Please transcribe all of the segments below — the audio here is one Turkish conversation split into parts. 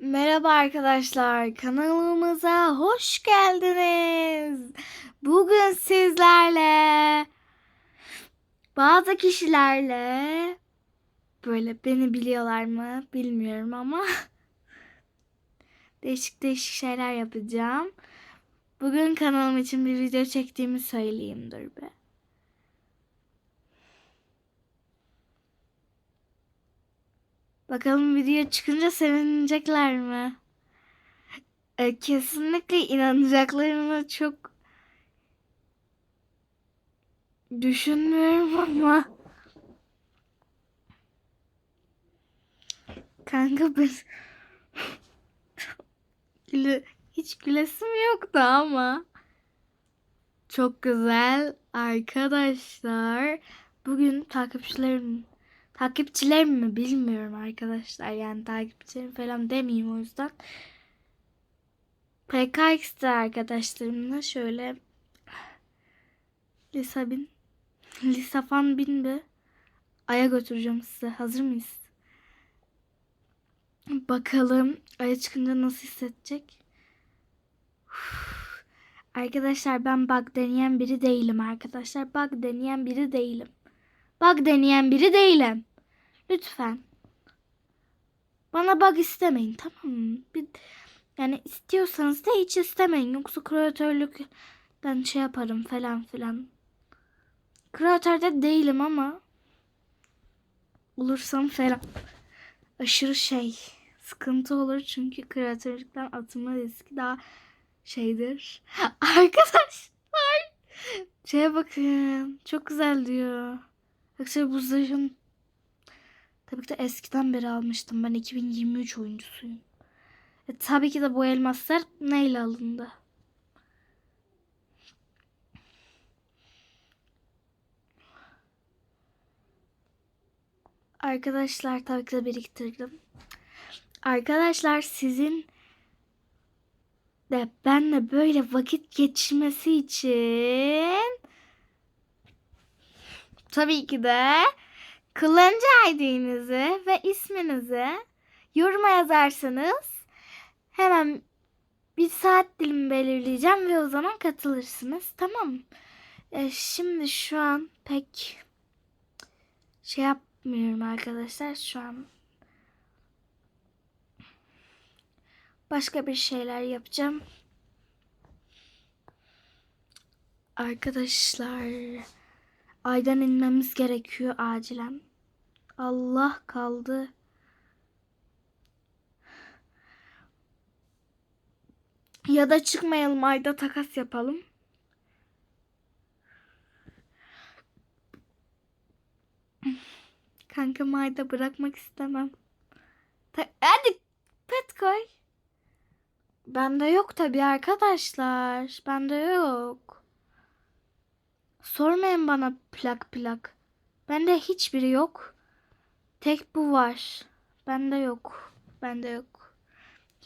Merhaba arkadaşlar, kanalımıza hoş geldiniz. Bugün sizlerle bazı kişilerle böyle beni biliyorlar mı bilmiyorum ama değişik değişik şeyler yapacağım. Bugün kanalım için bir video çektiğimi söyleyeyim dur be. Bakalım video çıkınca sevinecekler mi? E, kesinlikle inanacaklarını çok düşünmüyorum ama kanka ben Güle... hiç gülesim yoktu ama çok güzel arkadaşlar. Bugün takipçilerim takipçilerim mi bilmiyorum arkadaşlar. Yani takipçilerim falan demeyeyim o yüzden. PKX'de arkadaşlarımla şöyle Lisa bin Lisa fan bin bir Ay'a götüreceğim size. Hazır mıyız? Bakalım Ay'a çıkınca nasıl hissedecek? Arkadaşlar ben bug deneyen biri değilim arkadaşlar. Bug deneyen biri değilim. Bug deneyen biri değilim. Lütfen. Bana bug istemeyin tamam mı? Bir, yani istiyorsanız da hiç istemeyin. Yoksa kreatörlükten şey yaparım falan filan. Kreatörde değilim ama olursam falan aşırı şey sıkıntı olur çünkü kreatörlükten atılma riski daha şeydir. Arkadaşlar şeye bakın çok güzel diyor. Arkadaşlar bu zırhın tabii ki de eskiden beri almıştım. Ben 2023 oyuncusuyum. E, tabii ki de bu elmaslar neyle alındı? Arkadaşlar tabii ki de biriktirdim. Arkadaşlar sizin de benle böyle vakit geçirmesi için tabii ki de kullanıcı ID'nizi ve isminizi yoruma yazarsanız hemen bir saat dilimi belirleyeceğim ve o zaman katılırsınız. Tamam? E, şimdi şu an pek şey yapmıyorum arkadaşlar. Şu an başka bir şeyler yapacağım. Arkadaşlar aydan inmemiz gerekiyor acilen. Allah kaldı. Ya da çıkmayalım ayda takas yapalım. Kanka ayda bırakmak istemem. Ta- Hadi pet koy. Bende yok tabii arkadaşlar. Bende yok. Sormayın bana plak plak. Bende hiçbiri yok. Tek bu var. Bende yok. Bende yok.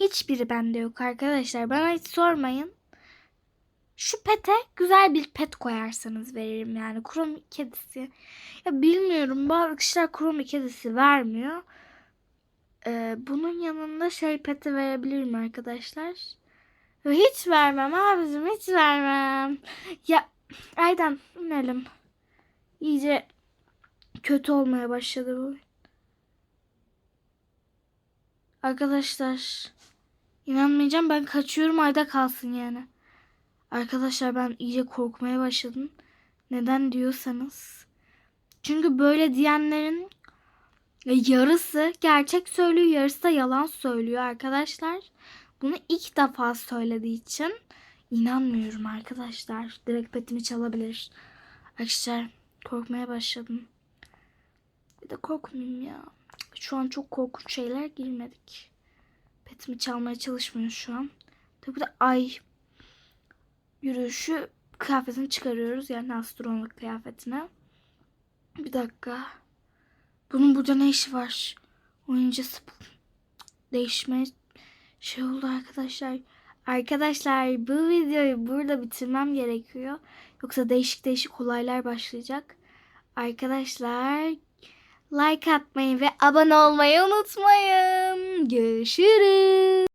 Hiçbiri bende yok arkadaşlar. Bana hiç sormayın. Şu pete güzel bir pet koyarsanız veririm yani. Krom kedisi. Ya bilmiyorum bazı kişiler krom kedisi vermiyor. Ee, bunun yanında şey peti verebilirim arkadaşlar. Hiç vermem abicim hiç vermem. Ya Aydan inelim. İyice kötü olmaya başladı bu. Arkadaşlar inanmayacağım ben kaçıyorum ayda kalsın yani. Arkadaşlar ben iyice korkmaya başladım. Neden diyorsanız. Çünkü böyle diyenlerin yarısı gerçek söylüyor, yarısı da yalan söylüyor arkadaşlar. Bunu ilk defa söylediği için inanmıyorum arkadaşlar. Direkt petimi çalabilir. Arkadaşlar korkmaya başladım. Bir de korkmayayım ya. Şu an çok korkunç şeyler girmedik. Petimi çalmaya çalışmıyor şu an. Tabii de ay yürüyüşü kıyafetini çıkarıyoruz. Yani astronot kıyafetine. Bir dakika. Bunun burada ne işi var? Oyuncusu değişmeye şey oldu arkadaşlar. Arkadaşlar bu videoyu burada bitirmem gerekiyor. Yoksa değişik değişik olaylar başlayacak. Arkadaşlar like atmayı ve abone olmayı unutmayın. Görüşürüz.